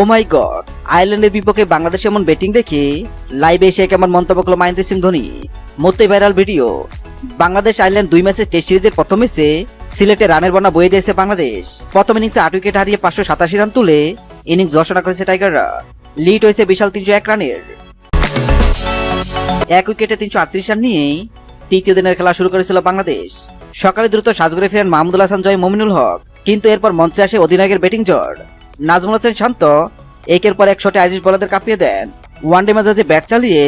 ও মাই god আয়ারল্যান্ডের বিপক্ষে বাংলাদেশ এমন ব্যাটিং দেখে লাইভে এসে কেমন মন্তব্য করল মহেন্দ্র সিং ধোনি। মধ্যে ভাইরাল ভিডিও বাংলাদেশ আয়ারল্যান্ড দুই ম্যাচের টেস্ট সিরিজের প্রথম ম্যাচে সিলেটে রানের বন্যা বয়ে দিয়েছে বাংলাদেশ। প্রথম ইনিংসে আট উইকেট হারিয়ে পাঁচশো সাতাশি রান তুলে ইনিংস ঘোষণা করেছে টাইগাররা লিড হয়েছে বিশাল তিনশো এক রানের। এক উইকেটে তিনশো আটত্রিশ রান নিয়েই তৃতীয় দিনের খেলা শুরু করেছিল বাংলাদেশ। সকালে দ্রুত সাজগরে ফেরেন মাহমুদুল হাসান, জয় মমিনুল হক। কিন্তু এরপর মঞ্চে আসে অধিনায়কের ব্যাটিং জড় নাজমুল হোসেন শান্ত একের পর এক শটে আইরিশ বলারদের কাঁপিয়ে দেন। ওয়ানডে ম্যাচে ব্যাট চালিয়ে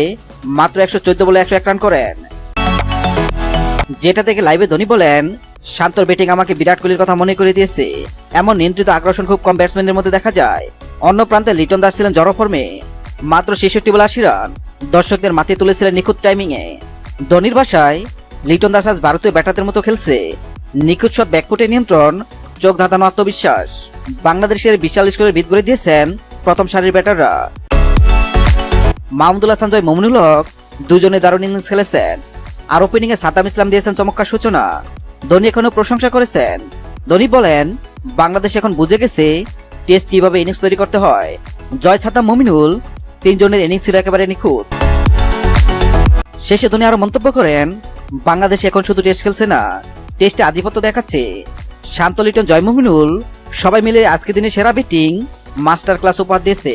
মাত্র একশো চোদ্দ বলে একশো এক রান করেন। যেটা থেকে লাইভে ধোনি বলেন, শান্তর ব্যাটিং আমাকে বিরাট কোহলির কথা মনে করে দিয়েছে। এমন নিয়ন্ত্রিত আকর্ষণ খুব কম ব্যাটসম্যানদের মধ্যে দেখা যায়। অন্য প্রান্তে লিটন দাস ছিলেন জড়ো ফর্মে, মাত্র ছেষট্টি বলে আশি রান। দর্শকদের মাতিয়ে তুলেছিলেন নিখুঁত টাইমিংয়ে ধোনির ভাষায় লিটন দাস আজ ভারতীয় ব্যাটারদের মতো খেলছে। নিখুঁত শট ব্যাকফুটে নিয়ন্ত্রণ, চোখ ধাঁধানো আত্মবিশ্বাস। বাংলাদেশের বিশাল স্কোরের ভিত করে দিয়েছেন প্রথম সারির ব্যাটাররা মাহমুদুল হাসান জয় মমিনুল হক দুজনে দারুণ ইনিংস খেলেছেন। আর ওপেনিং এ সাতাম ইসলাম দিয়েছেন চমৎকার সূচনা। ধোনি এখনও প্রশংসা করেছেন। ধোনি বলেন, বাংলাদেশ এখন বুঝে গেছে টেস্ট কীভাবে ইনিংস তৈরি করতে হয়। জয় ছাতা মমিনুল তিনজনের ইনিংস ছিল একেবারে নিখুঁত। শেষে ধোনি আরও মন্তব্য করেন, বাংলাদেশ এখন শুধু টেস্ট খেলছে না টেস্টে আধিপত্য দেখাচ্ছে। শান্ত লিটন, জয় মমিনুল সবাই মিলে আজকে দিনে সেরা বিটিং মাস্টার ক্লাস উপহার দিয়েছে।